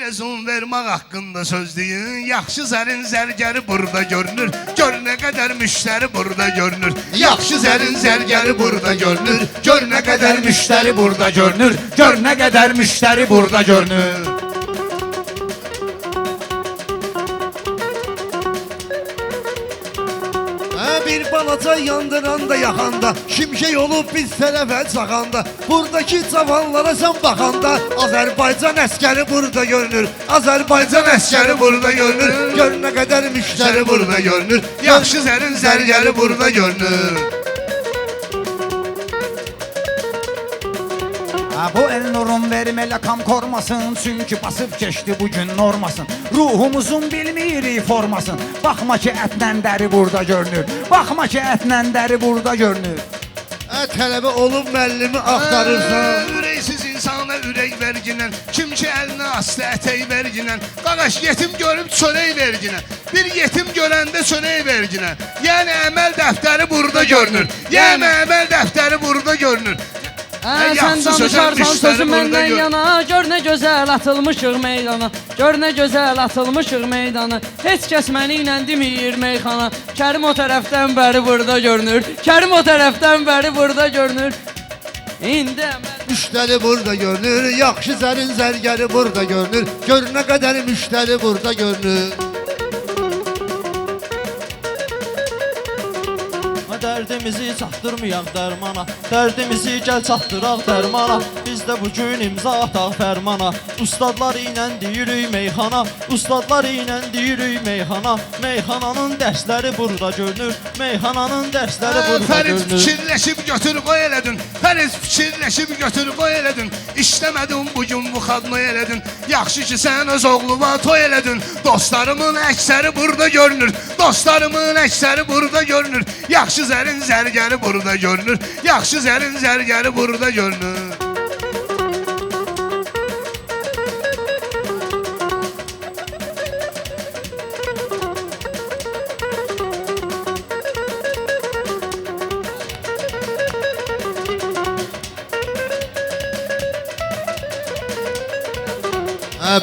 Rezon vermək haqqında söz deyin Yaxşı zərin zərgəri burada görünür. Gör nə qədər müştəri burada görünür. Yaxşı zərin zərgəri burada görünür. Gör nə qədər müştəri burada görünür. Gör nə qədər müştəri burada görünür Hə bir balaca yandıranda yaxanda Şimşək olub biz tərəfə çaxanda Buradakı cavanlara sən baxanda Azərbaycan əskəri burada görünür. Azərbaycan əskəri burada görünür. Gör nə qədər müştəri burada görünür. Yaxşı zərin zərgəri burada görünür Bu el nurun vermələ kam kormasın. Çünki basıb keçdi bugün normasın. Ruhumuzun bilmirik formasın. Baxma ki ətlə dəri burada görünür. Baxma ki ətlə dəri burada görünür. Hə tələbə olub müəllimi axtarırsan Ürəksiz insana ürək verginən Kim ki əlinə aslı ətək verginən Qaqaş yetim görüb çörək verginən Bir yetim görəndə çörək verginən Yəni əməl dəftəri burada görünür. Yəni əməl dəftəri burada görünür Hə, Ən sən danışarsan sözü məndən gör. yana. Gör. Nə gözəl atılmışıq meydana. Gör nə gözəl atılmışıq meydana. Heç kəs məni ilə demir meyxana Kərim o tərəfdən bəri burada görünür. Kərim o tərəfdən bəri burada görünür. İndi əməl Müştəri burada görünür. Yaxşı zərin zərgəri burada görünür. Gör nə qədər müştəri burada görünür Dərdimizi çatdırmayaq dərmana Dərdimizi gəl çatdıraq dərmana Biz də bugün imza ataq fərmana Ustadlar ilə deyirik meyxana Ustadlar ilə deyirik meyxana Meyxananın dərsləri burada görünür. Meyxananın dərsləri burada Fərid görünür. fikirləşib götür qoy elədin Fərid fikirləşib götür qoy elədin İşləmədin bugün bu xadma elədin Yaxşı ki sən öz oğluma toy elədin Dostlarımın əksəri burada görünür. Dostlarımın əksəri burada görünür. Yaxşı zərin zərgəri burada görünür. Yaxşı zərin zərgəri burada görünür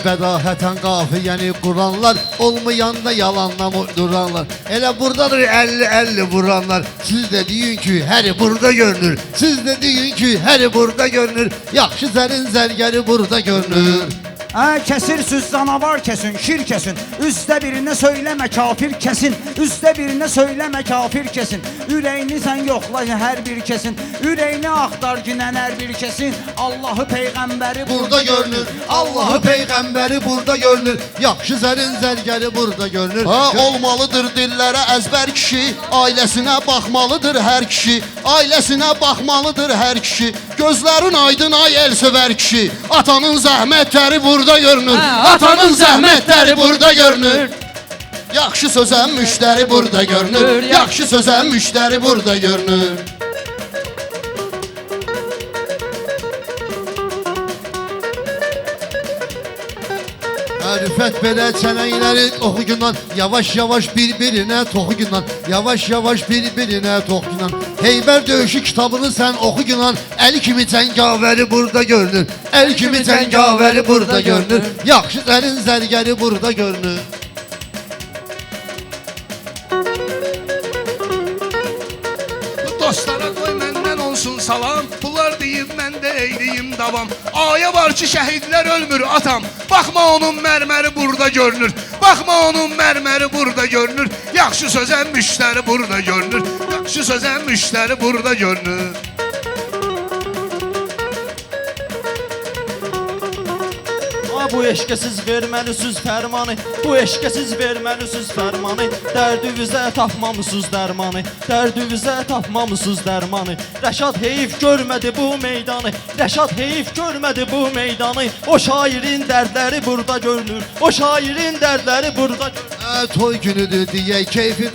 bədahətən qafiyəni quranlar Olmayanda yalandan uyduranlar Elə buradadır 50-50 vuranlar. Siz də deyin ki həri burada görünür. Siz də deyin ki həri burada görünür. Yaxşı zərin zərgəri burada görünür Ha kəsirsiniz canavar kesin, şir kesin. Üstə birinə söyləmə kafir kesin. Üstə birinə söyləmə kafir kesin. Ürəyini sən yoxla hər bir kesin. Ürəyini axtar ginən hər bir kesin. Allahı peyğəmbəri Burada görünür Allahı peyğəmbəri burada görünür Yaxşı zərin zərgəri burada görünür Ha olmalıdır dillərə əzbər kişi, ailəsinə baxmalıdır hər kişi, ailəsinə baxmalıdır hər kişi. Gözlərin aydın ay el sevər kişi. Atanın zəhmətləri burada görünür. Hə, Atanın zəhmətləri burada görünür. Yaxşı sözən müştəri burada görünür. Yaxşı sözən müştəri burada görünür. Hə rüfət belə çənəkləri oxugundan Yavaş-yavaş bir-birinə toxugundan Yavaş-yavaş bir-birinə toxugundan Heybər döyüşü kitabını sən oxugundan Əli kimi cəngavəri burada görünür. Əli kimi cəngavəri burada görünür. Yaxşı zərin zərgəri burada görünür. Bu dostlara qoy məndən olsun salam. Bunlar deyib mən də eyliyim davam. Aya var ki şəhidlər ölmür atam. Baxma onun mərməri burada görünür. Baxma onun mərməri burada görünür. Yaxşı sözən müştəri burada görünür. Yaxşı sözən müştəri burada görünür bu eşqə siz verməlisiniz fərmanı Bu eşqə siz verməlisiniz fərmanı. Dərdinizə tapmamısınız dərmanı Dərdinizə tapmamısınız dərmanı. Rəşad heyif görmədi bu meydanı Rəşad heyif görmədi bu meydanı. O şairin dərdləri burada görünür O şairin dərdləri burada görünür Toy günüdür deyə keyfi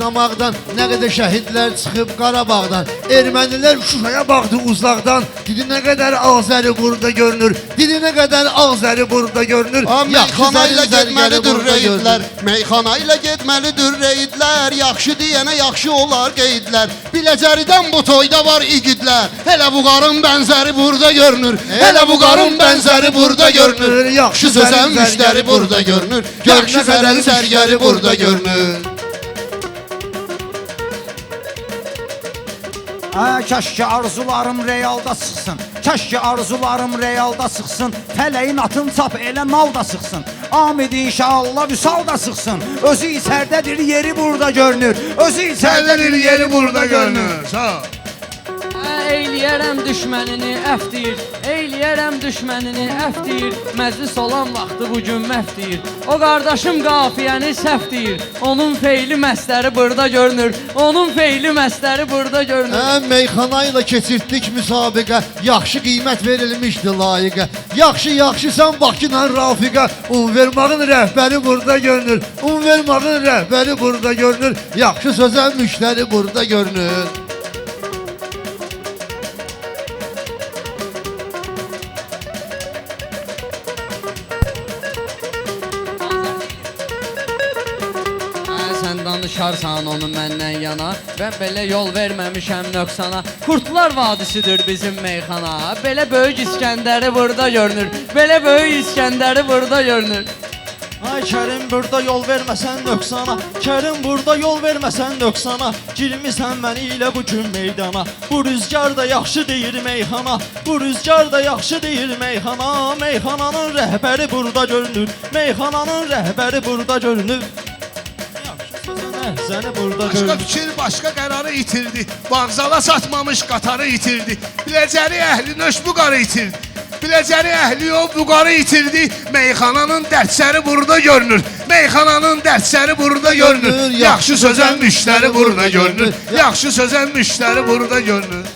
qədər şəhidlər çıxıb Qarabağdan Ermənilər Şuşaya baxdı uzaqdan Didi nə qədər Azəri burada görünür. Didi nə qədər Azəri burada görünür. Ha, meyxana ilə zərin zərgəri getməlidir burada reydlər görünür. Meyxana ilə getməlidir reydlər. Yaxşı deyənə yaxşı olar qeydlər. Biləcəridən bu toyda var igidlər. Hələ bu qarın bənzəri burada görünür. Hələ bu qarın bənzəri burada görünür. Yaxşı sözən müştəri burada görünür. Yaxşı fərəli sərgəri burada görünür Hə, kaş ki arzularım realda çıxsın. Kaş ki arzularım realda çıxsın. Fələyin atın çap elə nal da çıxsın. Amid inşallah vüsal da çıxsın. Özü içərdədir, yeri burada görünür. Özü içərdədir, yeri burada görünür. Sağ ol. Hə, Eyləyərəm düşmənini əf deyir Eyləyərəm düşmənini əf deyir Məclis olan vaxtı bu gün məhv deyir O qardaşım qafiyəni səhv deyir Onun feyli məstəri burada görünür. Onun feyli məstəri burada görünür. Hə, meyxana ilə keçirtdik müsabiqə. Yaxşı qiymət verilmişdi layiqə. Yaxşı, yaxşı sən Bakıla Rafiqə. Un vermağın rəhbəri burada görünür. Un vermağın rəhbəri burada görünür. Yaxşı sözə müştəri burada görünür danışarsan onu məndən yana. Və belə yol verməmişəm nöqsana Kurtlar vadisidir bizim meyxana Belə böyük İskəndəri burada görünür. Belə böyük İskəndəri burada görünür. Ay Kərim burada yol verməsən nöqsana Kərim burada yol verməsən nöqsana Girmisən məni ilə bu gün meydana. Bu rüzgar da yaxşı deyir meyxana Bu rüzgar da yaxşı deyir meyxana Meyxananın rəhbəri burada görünür. Meyxananın rəhbəri burada görünür Əhsəni burada Başqa görünür fikir, başqa qərarı itirdi. Bağzala satmamış qatarı itirdi. Biləcəri əhli nöş bu qarı itirdi. Biləcəri əhli o bu qarı itirdi. Meyxananın dərsləri burada görünür. Meyxananın dərsləri burada görünür. Yaxşı sözən müştəri burada görünür. görünür. Yaxşı sözən müştəri burada görünür.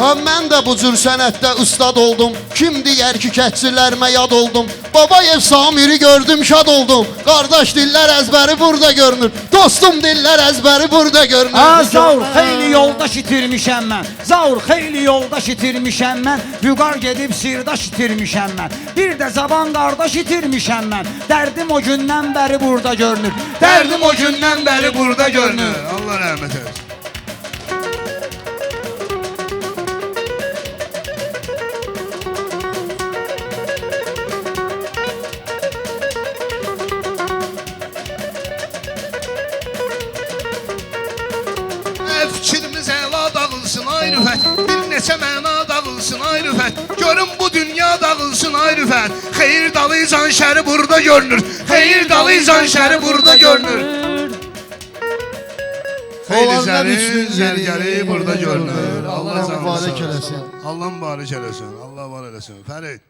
Mən də bu cür sənətdə ustad oldum Kim deyər ki kətçilərimə yad oldum Babayev Samiri gördüm şad oldum Qardaş dillər əzbəri burada görünür Dostum dillər əzbəri burada görünür Ha Zaur xeyli yoldaş itirmişəm mən. Zaur xeyli yoldaş itirmişəm mən. Vüqar gedib sirdaş itirmişəm mən. Bir də zaban qardaş itirmişəm mən. Dərdim o gündən bəri burada görünür. Dərdim o gündən bəri burada görünür. Allah rəhmət eylesin. Neçə məna dağılsın ay rüfət Görün bu dünya dağılsın ay rüfət Xeyir dalıcan şəri burada görünür. Xeyir dalıcan şəri burada görünür. Olanlar zəri, zərgəri burada görünür. Allah mübarək eləsin. Allah mübarək eləsin Allah var eləsin Fərid